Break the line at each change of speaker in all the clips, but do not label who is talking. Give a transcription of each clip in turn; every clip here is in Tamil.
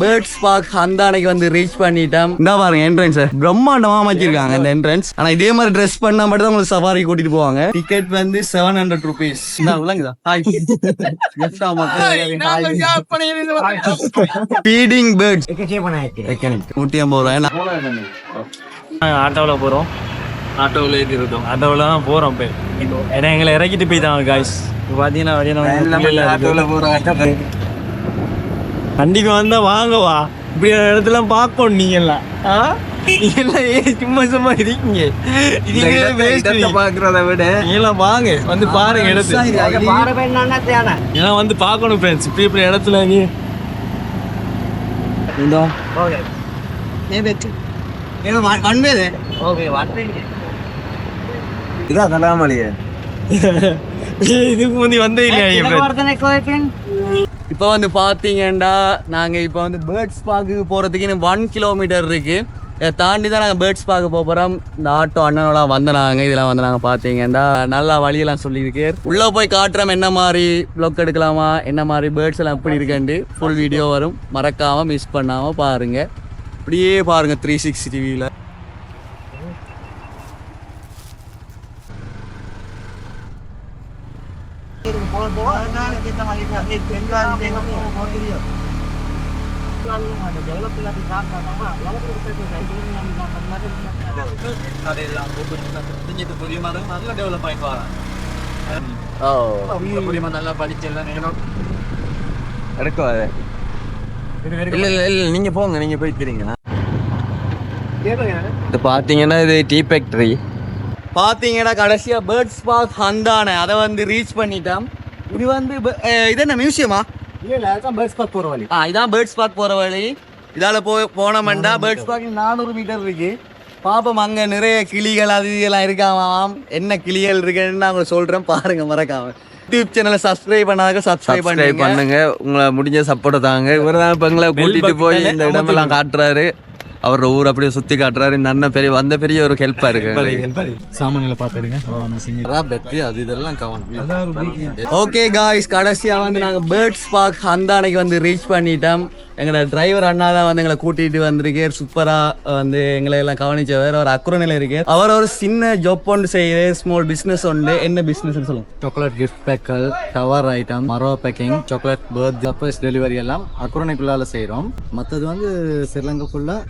பேர்ட்ஸ் பார்க் அந்த அன்னைக்கு வந்து ரீச் பண்ணிட்டோம். இந்த பாருங்க என்ட்ரன்ஸ் பிரம்மாண்டமா அமைச்சிருக்காங்க இந்த என்ட்ரன்ஸ் ஆனா இதே மாதிரி ட்ரெஸ் பண்ணா மட்டும் தான் உங்களுக்கு சஃபாரி கூட்டிட்டு போவாங்க. டிக்கெட் வந்து seven hundred rupees feeding birds நூற்றி ஐம்பது ரூபாய்
ஆட்டோவில் போகிறோம்
ஆட்டோவில் ஏறி இருக்கோம்
ஆட்டோவில் தான் போகிறோம் இப்போ. ஏன்னா எங்களை இறக்கிட்டு போயிட்டாங்க காய்ஸ் இப்போ பார்த்தீங்கன்னா வழியில கண்டிப்பா வந்தா வாங்கவா. இப்படி இடத்துல பார்க்கணும் நீங்க எல்லாம் ஆ? நீங்க எல்லாம் ஏன் சும்மா சும்மா இருக்கீங்க? இதுவே waste நீ.
பாக்குறத விட
நீங்க எல்லாம் வாங்க வந்து பாருங்க இடத்துல இதெல்லாம் வந்து பார்க்கணும் ஃப்ரெண்ட்ஸ் இப்படி இப்படி இடத்துல நீ
கண்வேது இதான் தலாமலியே
இதுக்கு முந்தி வந்தே இல்லையா
இப்போ வந்து பார்த்தீங்கன்னா நாங்கள் இப்போ வந்து பேர்ட்ஸ் பார்க்கு போகிறதுக்கு இன்னும் ஒன் கிலோமீட்டர் இருக்குது இதை தாண்டி தான் நாங்கள் பேர்ட்ஸ் பார்க்க போகிறோம் இந்த ஆட்டோ அண்ணனோலாம் வந்தனாங்க இதெல்லாம் வந்து நாங்கள் பார்த்தீங்கன்னா நல்லா வழியெல்லாம் சொல்லியிருக்கு. உள்ளே போய் காட்டுறோம் என்ன மாதிரி ப்ளொக் எடுக்கலாமா என்ன மாதிரி பேர்ட்ஸ் எல்லாம் எப்படி இருக்கண்டு ஃபுல் வீடியோ வரும். மறக்காமல் மிஸ் பண்ணாமல் பாருங்கள் அப்படியே பாருங்கள் த்ரீ சிக்ஸ்டி டிவியில்
நல்லா படிச்செல்லாம்
எடுக்கும் அது இல்லை இல்லை இல்லை நீங்கள் போங்க நீங்கள் போய்க்கிறீங்க இது பார்த்தீங்கன்னா இது டீ ஃபேக்ட்ரி பார்த்தீங்கன்னா கடைசியாக பேர்ட்ஸ் பார்க் ஹந்தானே அதை வந்து ரீச் பண்ணிட்டோம். இது வந்து இது என்ன மியூசியமா ஆ இதான் பேர்ட்ஸ் பார்க் போகிற வழி இதால் போ போனோம்டா பேர்ட்ஸ் பார்க் நானூறு மீட்டர் இருக்கு பாப்போம் அங்கே நிறைய கிளிகள் அது இதெல்லாம் இருக்காமாம் என்ன கிளிகள் இருக்குன்னு நான் உங்களுக்கு சொல்கிறேன் பாருங்க மறக்காம யூடியூப் சேனலை சப்ஸ்கிரைப் பண்ணாத சப்ஸ்கிரைப் பண்ணுங்க
உங்களை முடிஞ்ச சப்போர்ட் தாங்க இவர் தான் இப்போ எங்களை கூட்டிட்டு போய் இந்த இடமெல்லாம் காட்டுறாரு அவர் ஊர் அப்படியே சுத்தி காட்டுறாரு. இந்த அண்ணன் பெரிய வந்த பெரிய ஒரு ஹெல்ப்பா இருக்கு.
சாமான்களை பார்த்துடுங்க.
பெட்ரி அது இதெல்லாம் கவனம்
ஓகே காய்ஸ் கடைசியாக வந்து நாங்கள் பேர்ட்ஸ் பார்க் அந்த அன்னைக்கு வந்து ரீச் பண்ணிட்டோம். எங்களோட டிரைவர் அண்ணா தான் வந்து எங்களை கூட்டிட்டு வந்திருக்கார். சூப்பராக வந்து எங்களை எல்லாம் கவனிச்சவர். அவர் அக்குறநிலை இருக்கார். அவர் ஒரு சின்ன ஜாப் ஒன்று செய்யுது ஸ்மால் பிஸ்னஸ் உண்டு என்ன பிஸ்னஸ் சொல்லுங்க.
சாக்லேட் கிஃப்ட் பேக்கல் டவர் ஐட்டம் மரோ packing chocolate birth surprise delivery எல்லாம் அக்குரனைக்குள்ளால செய்கிறோம் மற்றது வந்து ஸ்ரீலங்கா ஃபுல்லாக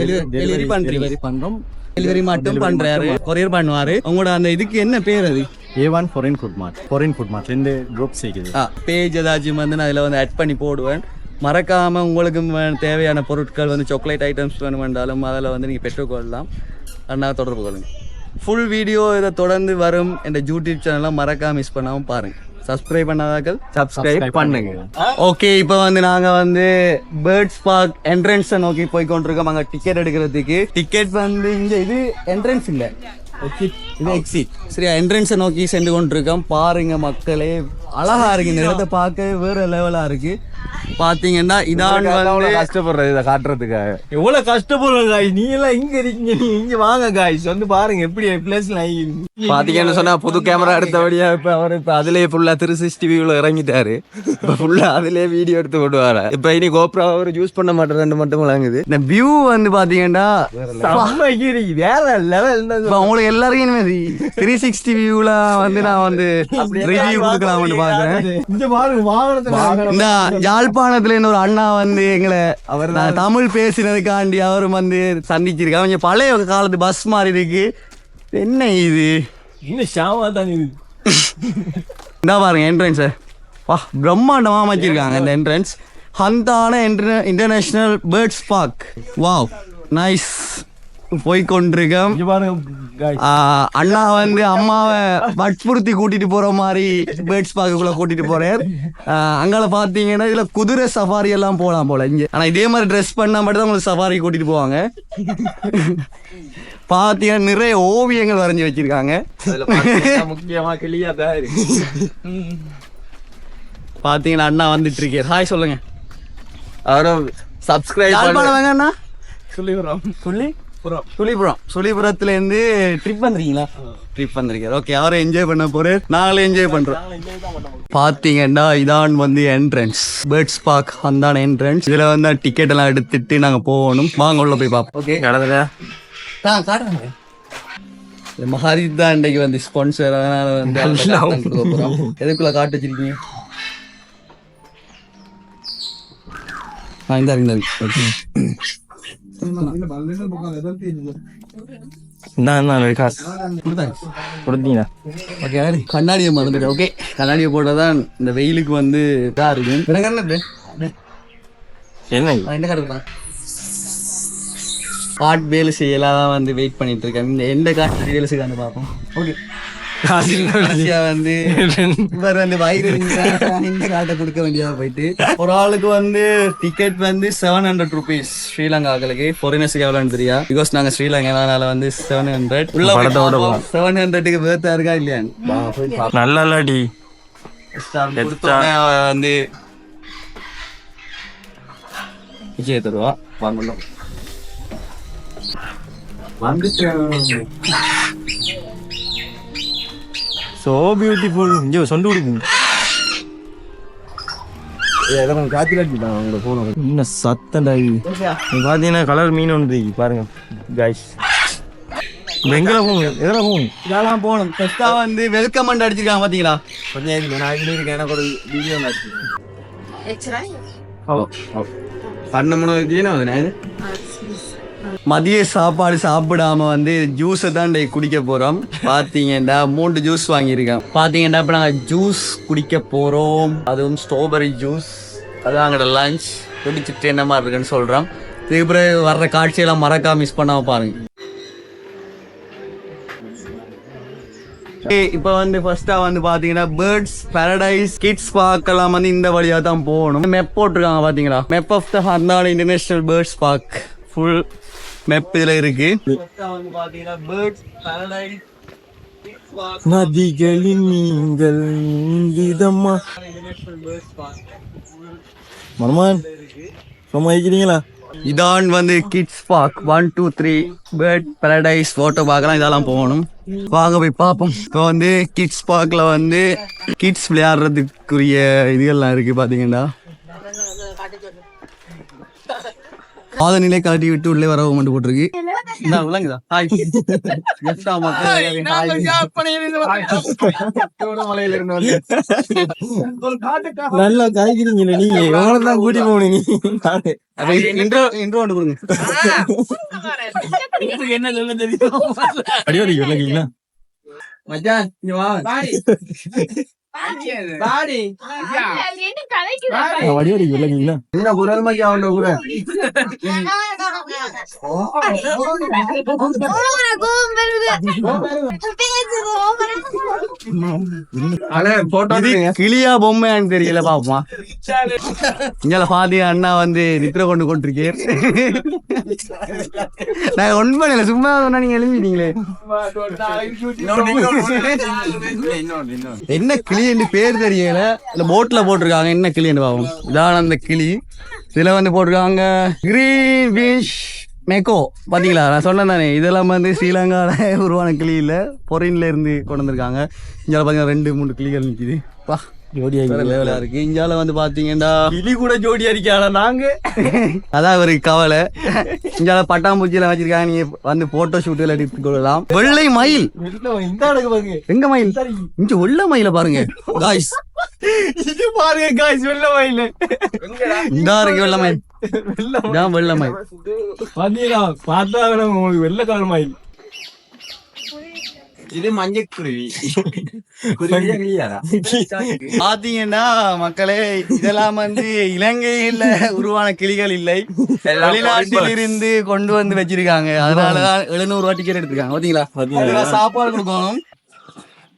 டெலிவரி பண்ணுறோம்
டெலிவரி மட்டும் பண்றாரு. கொரியர் பண்ணுவாரு. உங்களோட அந்த இதுக்கு என்ன பேர் அது?
A one foreign food mart foreign food mart ரெண்டு குரூப் செய்யுது.
பேஜ் ஏதாச்சும் வந்து நான் இதில் வந்து ஆட் பண்ணி போடுவேன். மறக்காம உங்களுக்கு தேவையான பொருட்கள் வந்து சாக்லேட் ஐட்டம்ஸ் வேணுமென்றாலும் அதில் வந்து நீங்கள் பெற்றுக்கொள்ளலாம். அண்ணா தொடர்பு கொள்ளுங்க. ஃபுல் வீடியோ இதை தொடர்ந்து வரும். என்ற யூடியூப் சேனலை மறக்காம மிஸ் பண்ணாமல் பாருங்க. சப்ஸ்கிரைப் பண்ணாதாக்கள்
சப்ஸ்கிரைப் பண்ணுங்க.
ஓகே இப்போ வந்து நாங்க வந்து பேர்ட்ஸ் பார்க் என்ட்ரன்ஸை நோக்கி போய் கொண்டிருக்கோம். அங்க டிக்கெட் எடுக்கிறதுக்கு. டிக்கெட் வந்து இங்க இது என்ட்ரன்ஸ் இல்ல. இது எக்ஸிட் சரியா? என்ட்ரன்ஸை நோக்கி சென்று கொண்டிருக்கோம். பாருங்க மக்களே அழகா இருக்கு. இந்த இடத்தை பார்க்க வேற லெவலா இருக்கு. பாத்தீங்கன்னா இதான் வந்து
கஷ்டப்படுறது இதை காட்டுறதுக்காக
எவ்வளவு கஷ்டப்படுறோம் காய்ஸ் நீங்க எல்லாம் இங்க இருக்கீங்க நீங்க இங்க வாங்க காய்ஸ் வந்து பாருங்க எப்படி பிளேஸ்ல
பாத்தீங்கன்னு சொன்னா புது கேமரா எடுத்தபடியா இப்ப அவர் இப்ப அதுலயே ஃபுல்லா த்ரீ சிக்ஸ்டி வியூல இறங்கிட்டாரு. இப்ப ஃபுல்லா அதுலயே வீடியோ எடுத்து கொண்டு வர இப்ப இனி கோப்ரா அவர் யூஸ் பண்ண மாட்டேன் மட்டும் விளங்குது.
இந்த வியூ வந்து பாத்தீங்கன்னா
வேற லெவல்
உங்களுக்கு எல்லாருக்கும் த்ரீ சிக்ஸ்டி வியூல வந்து நான் வந்து ரிவ்யூ கொடுக்கலாம்னு பாக்குறேன்.
இங்க பாருங்க வாகனத்துல
இந்த யாழ்ப்பாணத்துல ஒரு அண்ணா வந்து எங்களை அவர் தமிழ் பேசினதுக்காண்டி அவரும் வந்து சந்திச்சிருக்காங்க கொஞ்சம் பழைய காலத்து பஸ் மாதிரி இருக்கு. என்ன இது?
இன்னும் ஷாவா தான் இது?
இந்த பாருங்க என்ட்ரன்ஸ் வா பிரம்மாண்டமா அமைச்சிருக்காங்க இந்த entrance Hantana international birds park wow nice போய் கொண்டிருக்கோம்
இங்க பாருங்க guys.
ஆஹ் அண்ணா வந்து அம்மாவை வற்புறுத்தி கூட்டிட்டு போற மாதிரி பேர்ட்ஸ் பார்க்குள்ள கூட்டிட்டு ஆஹ் அங்கால பாத்தீங்கன்னா இதுல குதிரை சஃபாரி எல்லாம் போலாம் போல இங்க. ஆனா இதே மாதிரி ட்ரெஸ் பண்ணா மட்டும் தான் உங்களுக்கு சஃபாரி கூட்டிட்டு போவாங்க. பாத்தீங்கன்னா நிறைய ஓவியங்கள் வரைஞ்சி வச்சிருக்காங்க.
முக்கியமா கிளியா தான்
பாத்தீங்கன்னா அண்ணா வந்துட்டு இருக்கார். ஹாய் சொல்லுங்க.
அவரும் சப்ஸ்கிரைப்
யாழ்ப்பாணம் வாங்க அண்ணா?
சொல்லி வரோம் சொல்லி?
சுழிபுரம். சுழிபுரத்துல இருந்து ட்ரிப் வந்துறீங்களா ட்ரிப் வந்திருக்காரு ஓகே அவரை என்ஜாய் பண்ண போறேன் நாங்களே என்ஜாய் பண்றோம். பாத்தீங்கன்னா இதான் வந்து entrance birds park Hantana entrance இதுல வந்து டிக்கெட் எல்லாம் எடுத்துட்டு நாங்க போகணும். வாங்க உள்ள போய் பார்ப்போம் ஓகே
கடவுளா
மஹாரித் தான் இன்றைக்கு வந்து ஸ்பான்சர் அதனால வந்து. எதுக்குள்ள காட்டு வச்சிருக்கீங்க? ஆ இந்த இந்த. கண்ணாடியை மறந்துட்டேன். ஓகே கண்ணாடியை போட்டாதான் இந்த வெயிலுக்கு வந்து இதா எனக்கு என்ன
என்ன
கடை காட் வேலை செய்யலாம் வந்து வெயிட் பண்ணிட்டு இருக்கேன். இந்த எந்த காட்டு டீடைல்ஸுக்கு வந்து பார்ப்போம். ஓகே கடைசியா வந்து இவர் வந்து வயிறு இந்த காட்டை கொடுக்க வேண்டியதா போயிட்டு. ஒரு ஆளுக்கு வந்து டிக்கெட் வந்து செவன் ஹண்ட்ரட் ருபீஸ் ஸ்ரீலங்காக்களுக்கு. ஃபாரினர்ஸுக்கு எவ்வளோன்னு தெரியா? பிகாஸ் நாங்க ஸ்ரீலங்கானால வந்து செவன் ஹண்ட்ரட் உள்ள
படத்தோட
செவன் ஹண்ட்ரட்க்கு வேர்த்தா இருக்கா இல்லையா? போய் பார்ப்போம்.
நல்லா இல்லாடி
கொடுத்த உடனே அவ வந்து விஜய் தருவா. வாங்கலாம்
சோ பியூட்டிஃபுல் இங்கே சொண்டு கொடுக்குங்க என்ன நீ பார்த்தீங்கன்னா கலர் மீன் ஒன்று பாருங்க. கைஸ் எங்கே போகும் எதில் போகும்
இதெல்லாம் போகணும். ஃபர்ஸ்டா வந்து வெல்கம் அண்ட் அடிச்சிருக்காங்க பாத்தீங்களா?
கொஞ்சம் நான் இருக்கேன் எனக்கு ஒரு வீடியோ பண்ண
மதிய சாப்பாடு சாப்பிடாம வந்து ஜூஸை தான் குடிக்க போறோம். பாத்தீங்கன்னா மூன்று ஜூஸ் வாங்கியிருக்கேன். பாத்தீங்கன்னா இப்ப நாங்க ஜூஸ் குடிக்க போறோம். அதுவும் ஸ்ட்ராபெரி ஜூஸ் அதுவும் அங்கட லஞ்ச் குடிச்சிட்டு என்ன மாதிரி இருக்குன்னு சொல்றோம். இதுக்கு பிறகு வர்ற காட்சியெல்லாம் மறக்காம மிஸ் பண்ணாம பாருங்க. இப்போ வந்து ஃபர்ஸ்டா வந்து பாத்தீங்கன்னா பேர்ட்ஸ் பாரடைஸ் கிட்ஸ் பார்க்கலாம் வந்து இந்த வழியா தான் போகணும். மெப் போட்டிருக்காங்க பாத்தீங்களா map of the ஹர்னால் international birds park full map இதுல இருக்கு.
நதிகளின் நீங்கள் மர்மான் சும்மா இருக்கிறீங்களா?
இதான் வந்து kids park one two three bird paradise water பார்க்கலாம். இதெல்லாம் போகணும். வாங்க போய் பார்ப்போம். இப்போ வந்து கிட்ஸ் பார்க்ல வந்து கிட்ஸ் விளையாடுறதுக்குரிய இதுகள்லாம் இருக்கு பாத்தீங்கன்னா பாத நிலை கழட்டி விட்டு உள்ளே வர மட்டும் போட்டிருக்கு. இந்தா, விளங்குதா ஹாய்
நல்லா காய்க்கிறீங்களே நீங்க எவ்வளவு தான் கூட்டி போகணும் நீ?
இன்ட்ரோ இன்ட்ரோ ஒன்று கொடுங்க.
அடிவாடி விளக்கீங்களா
மச்சான் இங்க வா.
அடிவாடி விளக்கீங்களா
என்ன குரல் மாதிரி அவன் கூட
கிளியா பொம்மையான்னு தெரியல பாப்போம் இங்கே பாதி அண்ணா வந்து நித்திர கொண்டு கொண்டிருக்கேன் நான் உண்மை இல்லை சும்மா சொன்னா நீங்க எழுதிட்டீங்களே. என்ன கிளின்னு பேர் தெரியல. இந்த போட்ல போட்டிருக்காங்க என்ன கிளின்னு பாவம். இதான் அந்த கிளி. இதுல வந்து போட்டிருக்காங்க கிரீன் ஃபிஷ் மேக்கோ பாத்தீங்களா? நான் சொன்னேன் தானே இதெல்லாம் வந்து ஸ்ரீலங்கால உருவான கிளி இல்ல பொரின்ல இருந்து கொண்டு வந்திருக்காங்க. இங்க பாத்தீங்கன்னா ரெண்டு மூணு கிளிகள் நிக்குது. பா
ஜோடியா
வேற லெவலா இருக்கு. இங்கால வந்து பாத்தீங்கன்னா
கிளி கூட ஜோடியா இருக்காளா நாங்க?
அதான் ஒரு கவலை. இங்கால பட்டாம்பூச்சியில வச்சிருக்காங்க. நீங்க வந்து போட்டோ ஷூட் எல்லாம் எடுத்து கொள்ளலாம். வெள்ளை மயில்.
இந்த அடக்கு பாருங்க.
எங்க மயில்? இங்க வெள்ளை மயில பாருங்க. காய்ஸ்
இது பாருங்க காய்ஸ் வெள்ள மயில்.
இந்த இருக்கு வெள்ளை மயில். இதான் வெள்ளை மயில்
பாத்தீங்களா? பார்த்தா உங்களுக்கு வெள்ள கால் மயில்
இது
பாத்தீங்கன்னா மக்களே இதெல்லாம் வந்து இலங்கையில உருவான கிளிகள் இல்லை. வெளிநாட்டில் இருந்து கொண்டு வந்து வச்சிருக்காங்க. அதனாலதான் எழுநூறு ரூபா டிக்கெட் எடுத்திருக்காங்க. பாத்தீங்களா? சாப்பாடு கொடுக்கணும்.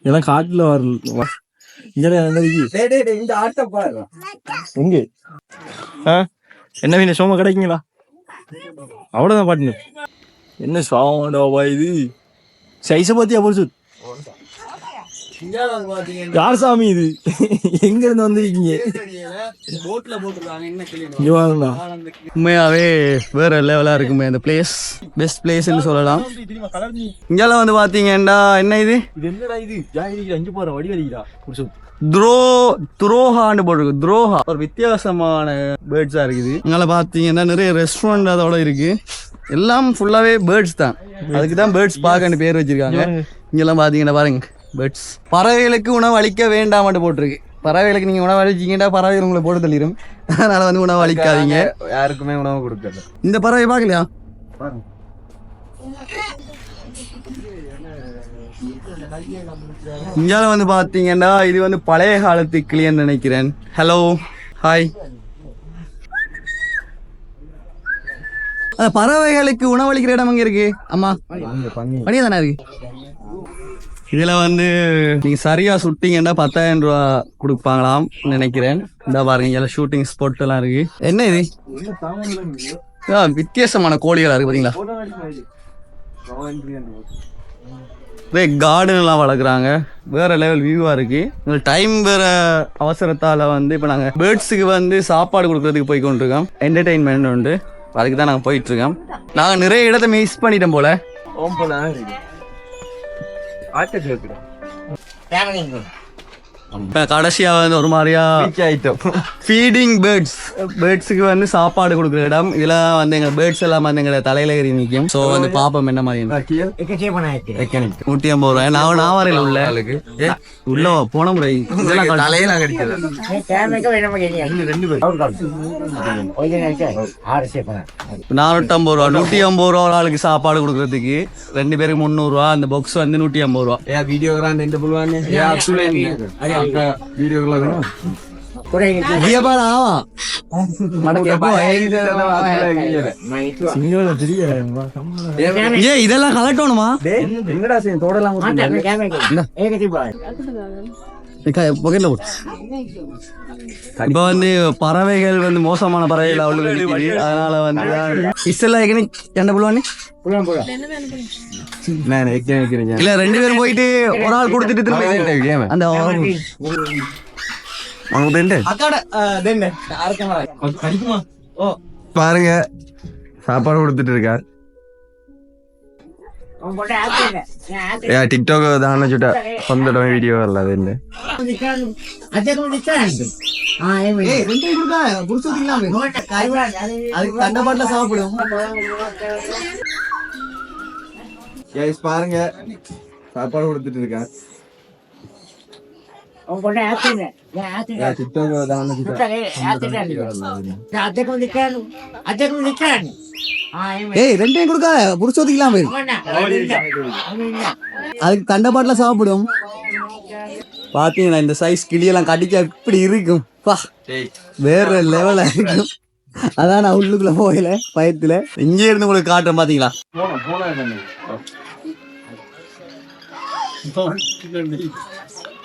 இதெல்லாம் காட்டுல வரல
இந்த ஆட்டம் பாருங்க
எங்க? என்ன மீன் சோம கிடைக்குங்களா? அவ்வளோதான் பாட்டுங்க என்ன சாமாடாவா இது? சைஸை பத்தியா பொறுத்து யார் சாமி இது? எங்க இருந்து வந்திருக்கீங்க
உண்மையாவே வேற லெவலா இருக்குமே அந்த பிளேஸ் பெஸ்ட் பிளேஸ்னு சொல்லலாம். இங்கெல்லாம் வந்து பாத்தீங்கன்னா என்ன இது?
இது என்னடா இது? அஞ்சு போற வடி புடிச்சு
துரோ துரோஹான்னு போட்டிருக்கு. துரோஹா ஒரு வித்தியாசமான பேர்ட்ஸா இருக்குது. இங்கே பார்த்தீங்கன்னா நிறைய ரெஸ்டாரண்ட் அதோட இருக்கு. எல்லாம் ஃபுல்லாவே பேர்ட்ஸ் தான். அதுக்கு தான் பேர்ட்ஸ் பார்க்கன்னு பேர் வச்சிருக்காங்க. இங்கெல்லாம் பார்த்தீங்கன்னா பாருங்க பேர்ட்ஸ் பறவைகளுக்கு உணவு அளிக்க வேண்டாம்னு போட்டிருக்கு. பறவைகளுக்கு நீங்க உணவு அளிச்சீங்கன்னா பறவைகள் உங்களை போட்டு தள்ளிடும் அதனால வந்து உணவு அளிக்காதீங்க.
யாருக்குமே உணவு கொடுக்கல
இந்த பறவை பார்க்கலையா? இந்தியால வந்து பாத்தீங்கன்னா இது வந்து பழைய காலத்து கிளியன் நினைக்கிறேன். ஹலோ ஹாய் பறவைகளுக்கு உணவளிக்கிற இடம் அங்கே இருக்கு? அம்மா பனியா தானே இருக்கு இதுல வந்து நீங்க சரியா சுட்டிங்கன்னா பத்தாயிரம் ரூபா கொடுப்பாங்களாம் நினைக்கிறேன். இந்த பாருங்க இதில் ஷூட்டிங் ஸ்பாட் எல்லாம் இருக்கு. என்ன இது? வித்தியாசமான கோழிகளா இருக்கு பாத்தீங்களா? இதே கார்டன் எல்லாம் வளர்க்குறாங்க. வேற லெவல் வியூவா இருக்கு. டைம் வேற அவசரத்தால வந்து இப்போ நாங்கள் பேர்ட்ஸுக்கு வந்து சாப்பாடு கொடுக்கறதுக்கு போய் கொண்டிருக்கோம். என்டர்டெயின்மெண்ட் உண்டு. அதுக்கு தான் நாங்கள் போயிட்டு இருக்கோம். நாங்கள் நிறைய இடத்த மிஸ் பண்ணிட்டோம் போல. இப்போ கடைசியாக வந்து ஒரு மாதிரியா
ஐட்டம்
ஃபீடிங் பேர்ட்ஸ் பேர்ட்ஸுக்கு வந்து சாப்பாடு கொடுக்குற இடம். இதெல்லாம் வந்து எங்க பேர்ட்ஸ் எல்லாம் வந்து எங்க தலையில ஏறி நிற்கும் ஸோ வந்து பாப்போம் என்ன மாதிரி நூற்றி ஐம்பது ரூபாய். நான் வரையில உள்ள. உள்ள போன முறை.
தலையில
நானூற்றம்பது ரூபா. நூற்றி ஐம்பது ரூபா ஒரு ஆளுக்கு சாப்பாடு கொடுக்கறதுக்கு. ரெண்டு பேருக்கு முந்நூறுரூவா அந்த பாக்ஸ் வந்து நூற்றி ஐம்பது ரூபா.
ஏ வீடியோ
இதெல்லாம் கலட்டணுமா
என்னடா செய்யும்? தோடலாம்
இப்ப வந்து பறவைகள் வந்து மோசமான பறவைகள் அவ்வளவு இருக்குது. அதனால வந்து எங்கனே என்ன
வைக்கிறீங்க?
இல்ல ரெண்டு பேரும் போயிட்டு ஒரு ஆள் கொடுத்துட்டு திரும்ப அந்த
பாருங்க. சாப்பாடு கொடுத்துட்டு இருக்கா. ஏ டிக்டாக் தான சுட்ட. சொந்த வீடியோ வரல அது என்ன?
அதுக்கு தண்டபாட்டில சாப்பிடும்.
கைஸ் பாருங்க. சாப்பாடு கொடுத்துட்டு இருக்கா டிக்டாக் தான
ஏய் ரெண்டையும் கொடுக்காத புடிச்சோதிக்கலாம் போயிரு அதுக்கு கண்டபாட்டில் சாப்பிடும் பாத்தீங்களா இந்த சைஸ் கிளியெல்லாம் கடிக்க இப்படி இருக்கும் பா வேற லெவலா இருக்கும் அதான் நான் உள்ளுக்குள்ள போகல பயத்துல இங்கே இருந்து உங்களுக்கு காட்டுறேன் பாத்தீங்களா